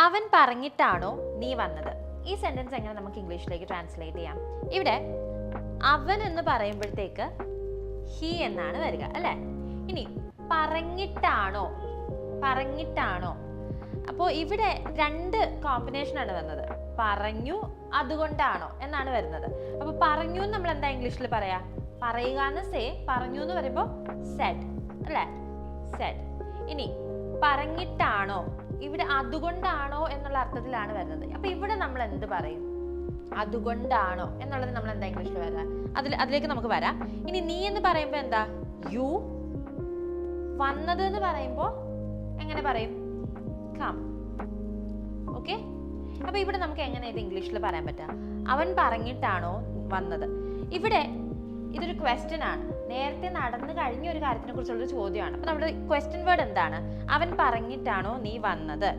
അവൻ പറഞ്ഞിട്ടാണോ നീ വന്നത്? ഈ സെന്റൻസ് എങ്ങനെ നമുക്ക് ഇംഗ്ലീഷിലേക്ക് ട്രാൻസ്ലേറ്റ് ചെയ്യാം? ഇവിടെ അവൻ എന്ന് പറയുമ്പോഴത്തേക്ക് ഹി എന്നാണ് വരിക അല്ലേ? ഇനി പറഞ്ഞിട്ടാണോ? പറഞ്ഞിട്ടാണോ? അപ്പോൾ ഇവിടെ രണ്ട് കോമ്പിനേഷനാണ് വന്നത്. പറഞ്ഞു അതുകൊണ്ടാണോ എന്നാണ് വരുന്നത്. അപ്പോൾ പറഞ്ഞു നമ്മൾ എന്താ ഇംഗ്ലീഷിൽ പറയാ? പറയുക എന്ന് സേ പറഞ്ഞു എന്ന് പറയുമ്പോൾ സെഡ് അല്ലേ? സെഡ് ഇനി പറഞ്ഞിട്ടാണോ? ഇവിടെ അതുകൊണ്ടാണോ എന്നുള്ള അർത്ഥത്തിലാണ് വരുന്നത്. അപ്പൊ ഇവിടെ നമ്മൾ എന്ത് പറയും? അതുകൊണ്ടാണോ എന്നുള്ളത് നമ്മൾ എന്താ ഇംഗ്ലീഷിൽ വരാം അതിൽ അതിലേക്ക് നമുക്ക് വരാം. ഇനി നീ എന്ന് പറയുമ്പോൾ എന്താ? യു വന്നത് എന്ന് പറയുമ്പോൾ എങ്ങനെ പറയും? കം ഓക്കെ അപ്പൊ ഇവിടെ നമുക്ക് എങ്ങനെ ഇത് ഇംഗ്ലീഷിൽ പറയാൻ പറ്റാം അവൻ പറഞ്ഞിട്ടാണോ വന്നത്? ഇവിടെ ഇതൊരു ക്വസ്റ്റ്യൻ ആണ്. നേരത്തെ നടന്നു കഴിഞ്ഞ ഒരു കാര്യത്തിനെ കുറിച്ചുള്ള ചോദ്യമാണ്. അപ്പൊ നമ്മുടെ ക്വസ്റ്റ്യൻ വേർഡ് എന്താണ്? അവൻ പറഞ്ഞിട്ടാണോ നീ വന്നത്?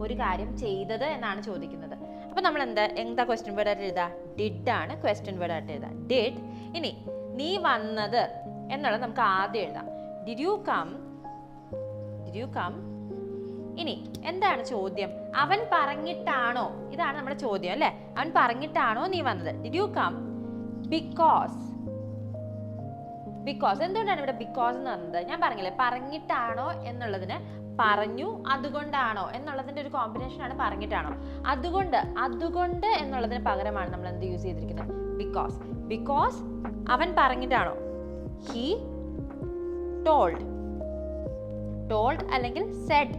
ഒരു കാര്യം ചെയ്തത് എന്നാണ് ചോദിക്കുന്നത്. അപ്പൊ നമ്മൾ എന്താ എന്താ ക്വസ്റ്റ്യൻ വേർഡ് ആയിട്ട് എഴുതാ? ഡിഡ് ആണ് ക്വസ്റ്റ്യൻ വേർഡ് ആയിട്ട് എഴുതാം. ഡിഡ് ഇനി നീ വന്നത് എന്നുള്ളത് നമുക്ക് ആദ്യം എഴുതാം. Did you come did you come ഇനി എന്താണ് ചോദ്യം? അവൻ പറഞ്ഞിട്ടാണോ? ഇതാണ് നമ്മുടെ ചോദ്യം അല്ലേ? അവൻ പറഞ്ഞിട്ടാണോ നീ വന്നത്? Did you come because because എന്തുകൊണ്ടാണ് ഇവിടെ ബിക്കോസ് എന്ന് പറഞ്ഞത്? ഞാൻ പറഞ്ഞില്ലേ പറഞ്ഞിട്ടാണോ എന്നുള്ളതിന് പറഞ്ഞു അതുകൊണ്ടാണോ എന്നുള്ളതിന്റെ ഒരു കോമ്പിനേഷൻ ആണ് പറഞ്ഞിട്ടാണോ. അതുകൊണ്ട് അതുകൊണ്ട് എന്നുള്ളതിന് പകരമാണ് നമ്മൾ എന്ത് യൂസ് ചെയ്തിരിക്കുന്നത്? ബിക്കോസ് ബിക്കോസ് അവൻ പറഞ്ഞിട്ടാണോ? ഹി ടോൾഡ് ടോൾഡ് അല്ലെങ്കിൽ സെഡ്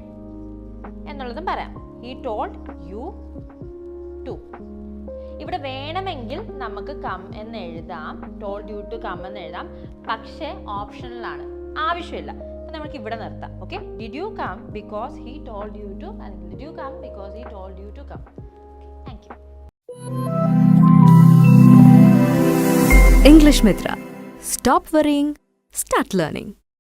എന്നുള്ളതും പറയാം. ഹി ടോൾഡ് യു ടു ഇവിടെ വേണമെങ്കിൽ നമുക്ക് കം എന്ന് എഴുതാം. ടോൾഡ് യു ടു കം എന്ന് എഴുതാം. പക്ഷേ ഓപ്ഷണലാണ് ആവശ്യമില്ല. നമുക്ക് ഇവിടെ നിർത്താം. Okay did you come because he told you to അല്ലെങ്കിൽ did you come because he told you to come thank you English Mitra. Stop worrying, start learning.